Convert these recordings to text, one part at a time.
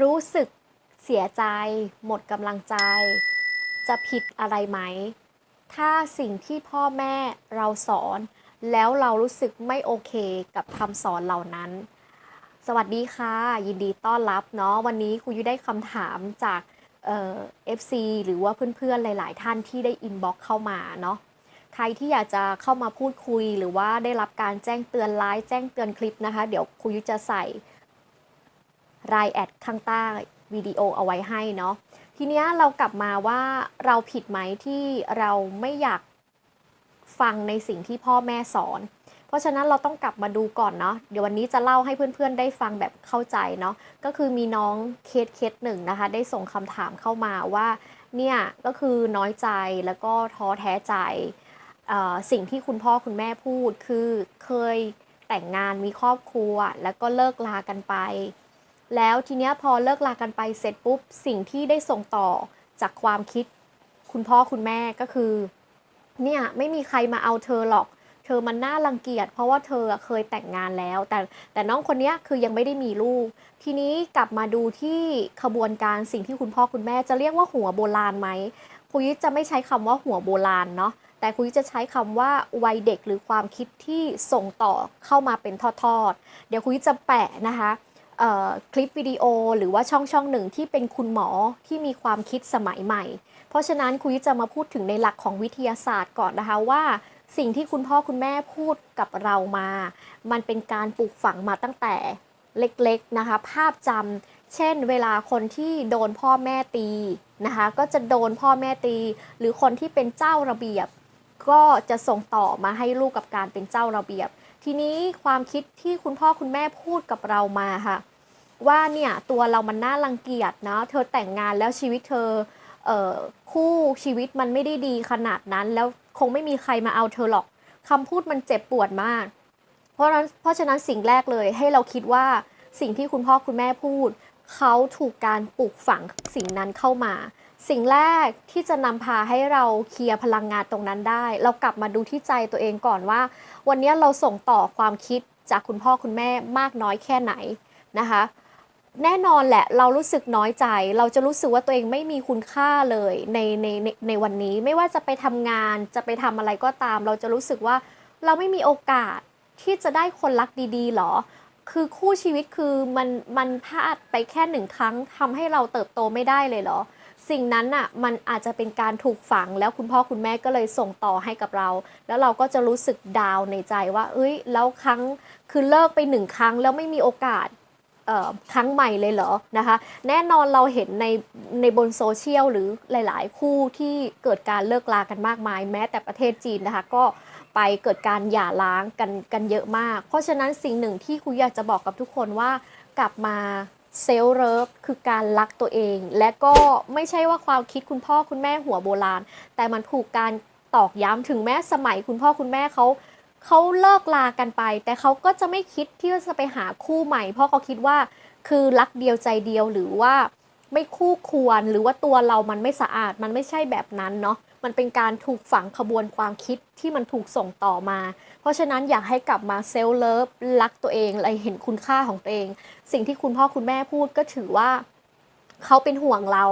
รู้สึกเสียใจ หมดกำลังใจ จะผิดอะไรไหม ถ้าสิ่งที่พ่อแม่เราสอน แล้วเรารู้สึกไม่โอเคกับคำสอนเหล่านั้น สวัสดีค่ะ ยินดีต้อนรับเนาะวันนี้ครูยุได้คำถามจากเอฟซีหรือว่าเพื่อนๆหลาย ๆ ท่านที่ได้อินบ็อกเข้ามาเนาะใครที่อยากจะเข้ามาพูดคุยหรือว่าได้รับการแจ้งเตือนไลฟ์แจ้งเตือนคลิปนะคะ เดี๋ยวครูยุจะใส่ รายแอดข้างใต้วิดีโอเอาไว้ให้เนาะทีเนี้ยเรากลับมาว่าเราผิดไหมที่เราไม่อยากฟังในสิ่งที่พ่อแม่สอน เพราะฉะนั้นเราต้องกลับมาดูก่อนเนาะเดี๋ยววันนี้จะเล่าให้เพื่อนๆ ได้ฟังแบบเข้าใจเนาะก็คือมีน้องเคสเคสหนึ่งนะคะ ได้ส่งคำถามเข้ามาว่าเนี่ยก็คือน้อยใจแล้วก็ท้อแท้ใจสิ่งที่คุณพ่อคุณแม่พูดคือเคยแต่งงานมีครอบครัว แล้วก็เลิกลากันไป แล้วทีเนี้ยพอเลิกลากันไปเสร็จปุ๊บสิ่งที่ได้ส่งต่อจากความคิด คุณพ่อคุณแม่ก็คือ เนี่ยไม่มีใครมาเอาเธอหรอก เธอมันน่ารังเกียจเพราะว่าเธอเคยแต่งงานแล้ว แต่แต่น้องคนนี้คือยังไม่ได้มีลูก ทีนี้กลับมาดูที่ขบวนการสิ่งที่คุณพ่อคุณแม่จะเรียกว่าหัวโบราณไหมครูยิจะไม่ใช้คำว่าหัวโบราณเนาะแต่ครูยิจะใช้คำว่าวัยเด็กหรือความคิดที่ส่งต่อเข้ามาเป็นทอดๆ เดี๋ยวครูยิจะแปะนะคะ คลิปวิดีโอหรือว่าช่องช่องหนึ่งที่เป็นคุณหมอที่มีความคิดสมัยใหม่ เพราะฉะนั้นคุยจะมาพูดถึงในหลักของวิทยาศาสตร์ก่อนนะคะว่า สิ่งที่คุณพ่อคุณแม่พูดกับเรามา มันเป็นการปลูกฝังมาตั้งแต่เล็กๆนะคะ ภาพจำเช่น เวลาคนที่โดนพ่อแม่ตีนะคะก็จะโดนพ่อแม่ตี หรือคนที่เป็นเจ้าระเบียบ ก็จะส่งต่อมาให้ลูกกับการเป็นเจ้าระเบียบ ทีนี้ความคิดที่คุณพ่อคุณแม่พูดกับเรามาค่ะ ว่าเนี่ยตัวเรามันน่ารังเกียจนะเธอแต่งงานแล้วชีวิตเธอเออคู่ชีวิตมันไม่ได้ดีขนาดนั้น แล้วคงไม่มีใครมาเอาเธอหรอกคำพูดมันเจ็บปวดมาก เพราะฉะนั้นเพราะฉะนั้นสิ่งแรกเลยให้เราคิดว่าสิ่งที่คุณพ่อคุณแม่พูด เขาถูกการปลูกฝังสิ่งนั้นเข้ามา สิ่งแรกที่จะนำพาให้เราเคลียร์พลังงานตรงนั้นได้ เรากลับมาดูที่ใจตัวเองก่อนว่า วันนี้เราส่งต่อความคิดจากคุณพ่อคุณแม่มากน้อยแค่ไหนนะคะ แน่นอนแหละเรารู้สึกน้อยใจ เราจะรู้สึกว่าตัวเองไม่มีคุณค่าเลยในในในในวันนี้ไม่ว่าจะไปทำงานจะไปทำอะไรก็ตาม เราจะรู้สึกว่าเราไม่มีโอกาสที่จะได้คนรักดีๆหรอ คือคู่ชีวิตคือมันมันพลาดไปแค่หนึ่งครั้งทำให้เราเติบโตไม่ได้เลยเหรอ สิ่งนั้นน่ะมันอาจจะเป็นการถูกฝังแล้วคุณพ่อคุณแม่ก็เลยส่งต่อให้กับเรา แล้วเราก็จะรู้สึกดาวในใจว่า เอ้ย แล้วครั้งคือเลิกไปหนึ่งครั้งแล้วไม่มีโอกาสครั้งใหม่เลยเหรอนะคะ แน่นอนเราเห็นในในบนโซเชียลหรือหลาย ๆ คู่ที่เกิดการเลิกลากันมากมาย แม้แต่ประเทศจีนนะคะ ก็ไปเกิดการหย่าร้างกันกันเยอะมาก เพราะฉะนั้นสิ่งหนึ่งที่ครูอยากจะบอกกับทุกคนว่ากลับมา เซลเลิฟคือการรักตัวเอง และก็ไม่ใช่ว่าความคิดคุณพ่อคุณแม่หัวโบราณ แต่มันถูกการตอกย้ำถึงแม้สมัยคุณพ่อคุณแม่เขาเขาเลิกลากันไป แต่เขาก็จะไม่คิดที่จะไปหาคู่ใหม่ เพราะเขาคิดว่าคือรักเดียวใจเดียวหรือว่า ไม่คู่ควรหรือว่าตัวเรามันไม่สะอาดมันไม่ใช่แบบนั้นเนาะมันเป็นการถูกฝังขบวนความคิดที่มันถูกส่งต่อมา เพราะฉะนั้นอยากให้กลับมาเซลเลิฟรักตัวเองอะเห็นคุณค่าของตัวเอง สิ่งที่คุณพ่อคุณแม่พูดก็ถือว่าเขาเป็นห่วงเรา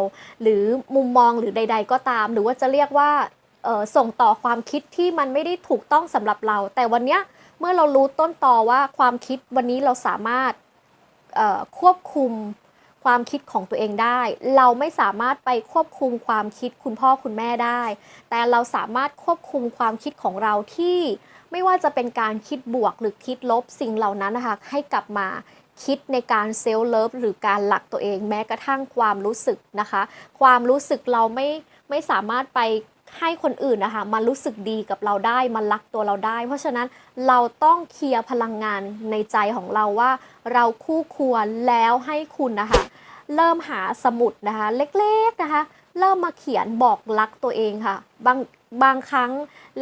หรือมุมมองหรือใด ๆ ก็ตาม หรือว่าจะเรียกว่าส่งต่อความคิดที่มันไม่ได้ถูกต้องสำหรับเรา แต่วันเนี้ยเมื่อเรารู้ต้นตอว่าความคิดวันนี้เราสามารถควบคุม ความคิดของตัวเองได้ เราไม่สามารถไปควบคุมความคิดคุณพ่อคุณแม่ได้ แต่เราสามารถควบคุมความคิดของเราที่ ไม่ว่าจะเป็นการคิดบวกหรือคิดลบสิ่งเหล่านั้นนะคะให้กลับมาคิดในการเซลล์เลิฟหรือการหลักตัวเองแม้กระทั่งความรู้สึกนะคะ ความรู้สึกเราไม่ไม่สามารถไปให้คนอื่นนะคะมารู้สึกดีกับเราได้มารักตัวเราได้ เพราะฉะนั้นเราต้องเคลียร์พลังงานในใจของเราว่า เราคู่ควรแล้วให้คุณนะคะ เริ่มหาสมุดนะคะ เล็กๆนะคะ เริ่มมาเขียนบอกรักตัวเองค่ะ บางบางครั้ง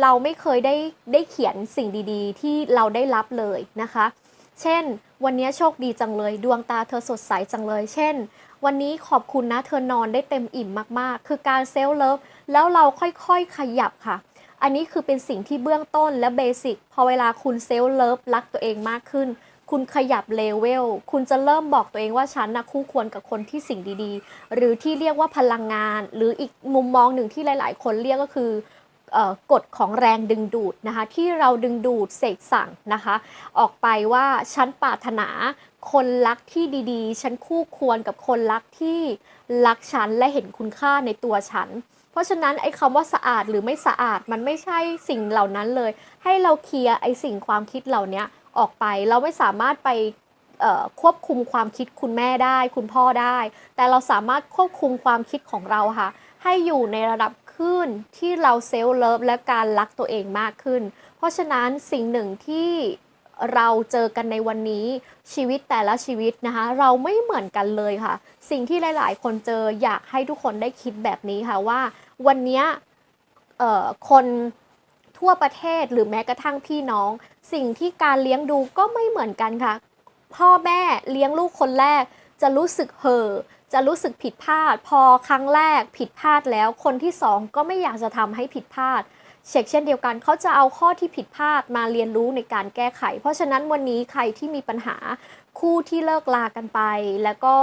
เราไม่เคยได้ได้เขียนสิ่งดีๆ ที่เราได้รับเลยนะคะ เช่น วันนี้โชคดีจังเลย ดวงตาเธอสดใสจังเลย เช่น วันนี้ขอบคุณนะเธอนอนได้เต็มอิ่มมากๆ คือการเซลล์เลิฟแล้วเราค่อยๆขยับค่ะ อันนี้คือเป็นสิ่งที่เบื้องต้นและเบสิกพอเวลาคุณเซลล์เลิฟรักตัวเองมากขึ้น คุณขยับเลเวล คุณจะเริ่มบอกตัวเองว่าฉันนะคู่ควรกับคนที่สิ่งดีๆ หรือที่เรียกว่าพลังงาน หรืออีกมุมมองหนึ่งที่หลาย ๆ คนเรียกก็คืออกฎของแรงดึงดูดนะคะที่เราดึงดูดเสกสั่งนะคะ ออกไปว่าฉันปรารถนา คนรักที่ดีๆ ฉันคู่ควรกับคนรักที่รักฉันและเห็นคุณค่าในตัวฉัน เพราะฉะนั้นไอ้คำว่าสะอาดหรือไม่สะอาดมันไม่ใช่สิ่งเหล่านั้นเลย ให้เราเคลียร์ไอ้สิ่งความคิดเหล่านี้ ออกไป เราไม่สามารถไปควบคุมความคิดคุณแม่ได้ คุณพ่อได้ แต่เราสามารถควบคุมความคิดของเราค่ะ ให้อยู่ในระดับขึ้นที่เราเซลล์เลิฟและการรักตัวเองมากขึ้น เพราะฉะนั้นสิ่งหนึ่งที่เราเจอกันในวันนี้ชีวิตแต่ละชีวิตนะคะ เราไม่เหมือนกันเลยค่ะ สิ่งที่หลายๆ คนเจออยากให้ทุกคนได้คิดแบบนี้ค่ะว่า วันนี้คน ทั่วประเทศหรือแม้กระทั่งพี่น้อง สิ่งที่การเลี้ยงดูก็ไม่เหมือนกันค่ะ พ่อแม่เลี้ยงลูกคนแรก จะรู้สึกเห่อจะรู้สึกผิดพลาด พอครั้งแรกผิดพลาดแล้ว คนที่สองก็ไม่อยากจะทำให้ผิดพลาดเช็คเช่นเดียวกันเขาจะเอาข้อที่ผิดพลาดมาเรียนรู้ในการแก้ไข เพราะฉะนั้นวันนี้ใครที่มีปัญหาคู่ที่เลิกลากันไป แล้วก็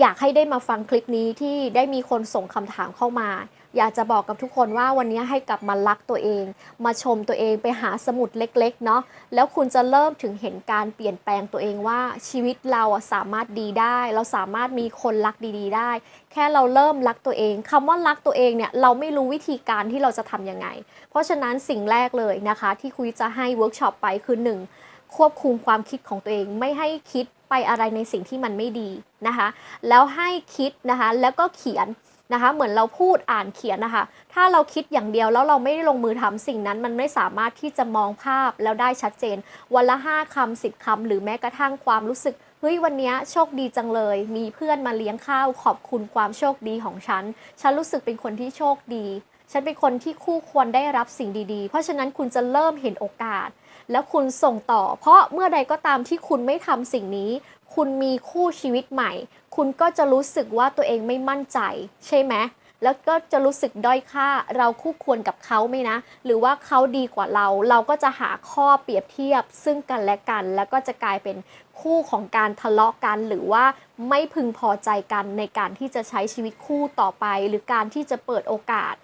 อยากให้ได้มาฟังคลิปนี้ที่ได้มีคนส่งคำถามเข้ามา อยากจะบอกกับทุกคนว่าวันนี้ให้กลับมารักตัวเอง มาชมตัวเองไปหาสมุดเล็กๆเนาะแล้วคุณจะเริ่มถึงเห็นการเปลี่ยนแปลงตัวเองว่าชีวิตเราอะสามารถดีได้ เราสามารถมีคนรักดีๆ ได้ แค่เราเริ่มรักตัวเองคำว่ารักตัวเองเนี่ยเราไม่รู้วิธีการที่เราจะทำยังไง เพราะฉะนั้นสิ่งแรกเลยนะคะ ที่คุยจะให้เวิร์กช็อปไปคือ 1. ควบคุมความคิดของตัวเองไม่ให้คิดไปอะไรในสิ่งที่มันไม่ดีนะคะ แล้วให้คิดนะคะ แล้วก็เขียน นะคะ เหมือนเราพูดอ่านเขียนนะคะ ถ้าเราคิดอย่างเดียวแล้วเราไม่ได้ลงมือทำสิ่งนั้น มันไม่สามารถที่จะมองภาพแล้วได้ชัดเจน วันละห้าคำสิบคำหรือแม้กระทั่งความรู้สึกเฮ้ยวันนี้โชคดีจังเลย มีเพื่อนมาเลี้ยงข้าวขอบคุณความโชคดีของฉัน ฉันรู้สึกเป็นคนที่โชคดี ฉันเป็นคนที่คู่ควรได้รับสิ่งดีๆ เพราะฉะนั้นคุณจะเริ่มเห็นโอกาส แล้วคุณส่งต่อ เพราะเมื่อใดก็ตามที่คุณไม่ทำสิ่งนี้ คุณมีคู่ชีวิตใหม่ คุณก็จะรู้สึกว่าตัวเองไม่มั่นใจ ใช่ไหมแล้วก็จะรู้สึกด้อยค่าเราคู่ควรกับเขาไหมนะ หรือว่าเขาดีกว่าเรา เราก็จะหาข้อเปรียบเทียบ ซึ่งกันและกัน แล้วก็จะกลายเป็นคู่ของการทะเลาะกัน หรือว่าไม่พึงพอใจกันในการที่จะใช้ชีวิตคู่ต่อไป หรือการที่จะเปิดโอกาส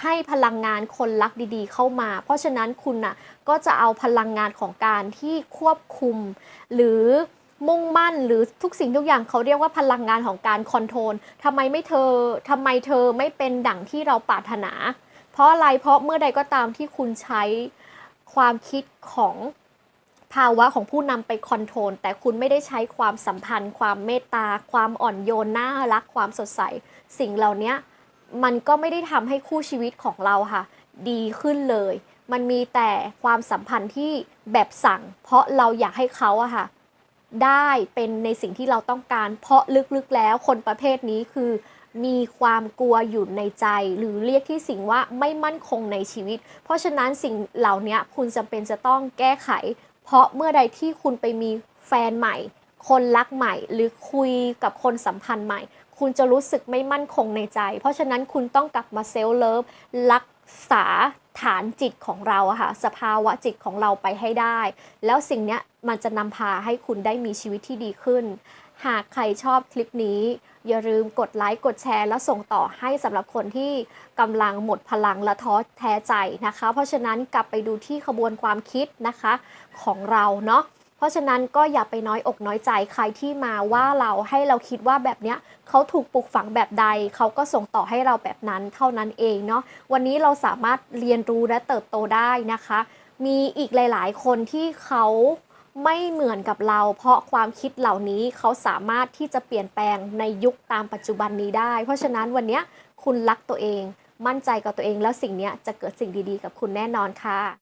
ให้พลังงานคนรักดีๆ เข้ามา เพราะฉะนั้นคุณน่ะก็จะเอาพลังงานของการที่ควบคุม หรือมุ่งมั่นหรือทุกสิ่งทุกอย่างเขาเรียกว่าพลังงานของการคอนโทรลทำไมไม่เธอทำไมเธอไม่เป็นดั่งที่เราปรารถนา เพราะอะไรเพราะเมื่อใดก็ตามที่คุณใช้ความคิดของภาวะของผู้นำไปคอนโทรลแต่คุณไม่ได้ใช้ความสัมพันธ์ ความเมตตา ความอ่อนโยนน่ารักความสดใส สิ่งเหล่านี้ มันก็ไม่ได้ทำให้คู่ชีวิตของเราค่ะ ดีขึ้นเลย มันมีแต่ความสัมพันธ์ที่แบบสั่ง เพราะเราอยากให้เขาอะค่ะ ได้เป็นในสิ่งที่เราต้องการ เพราะลึกๆแล้วคนประเภทนี้คือมีความกลัวอยู่ในใจ หรือเรียกที่สิ่งว่าไม่มั่นคงในชีวิต เพราะฉะนั้นสิ่งเหล่านี้คุณจำเป็นจะต้องแก้ไข เพราะเมื่อใดที่คุณไปมีแฟนใหม่ คนรักใหม่ หรือคุยกับคนสัมพันธ์ใหม่ คุณจะรู้สึกไม่มั่นคงในใจ เพราะฉะนั้นคุณต้องกลับมาเซลล์เลิฟรักษาฐานจิตของเราอะค่ะสภาวะจิตของเราไปให้ได้ แล้วสิ่งเนี้ยมันจะนำพาให้คุณได้มีชีวิตที่ดีขึ้น หากใครชอบคลิปนี้ อย่าลืมกดไลค์กดแชร์ แล้วส่งต่อให้สำหรับคนที่กำลังหมดพลังและท้อแท้ใจนะคะ เพราะฉะนั้นกลับไปดูที่ขบวนความคิดนะคะของเราเนาะ ราะฉะนั้นก็อย่าไปน้อยอกน้อยใจใครที่มาว่าเราให้เราคิดว่าแบบเนี้ยเขาถูกปลูกฝังแบบใด เขาก็ส่งต่อให้เราแบบนั้นเท่านั้นเองเนาะวันนี้เราสามารถเรียนรู้และเติบโตได้นะคะ มีอีกหลาย ๆ คนที่เขาไม่เหมือนกับเรา เพราะความคิดเหล่านี้เขาสามารถที่จะเปลี่ยนแปลงในยุคตามปัจจุบันนี้ได้ เพราะฉะนั้นวันนี้คุณรักตัวเอง มั่นใจกับตัวเองแล้วสิ่งนี้จะเกิดสิ่งดีๆ กับคุณแน่นอนค่ะ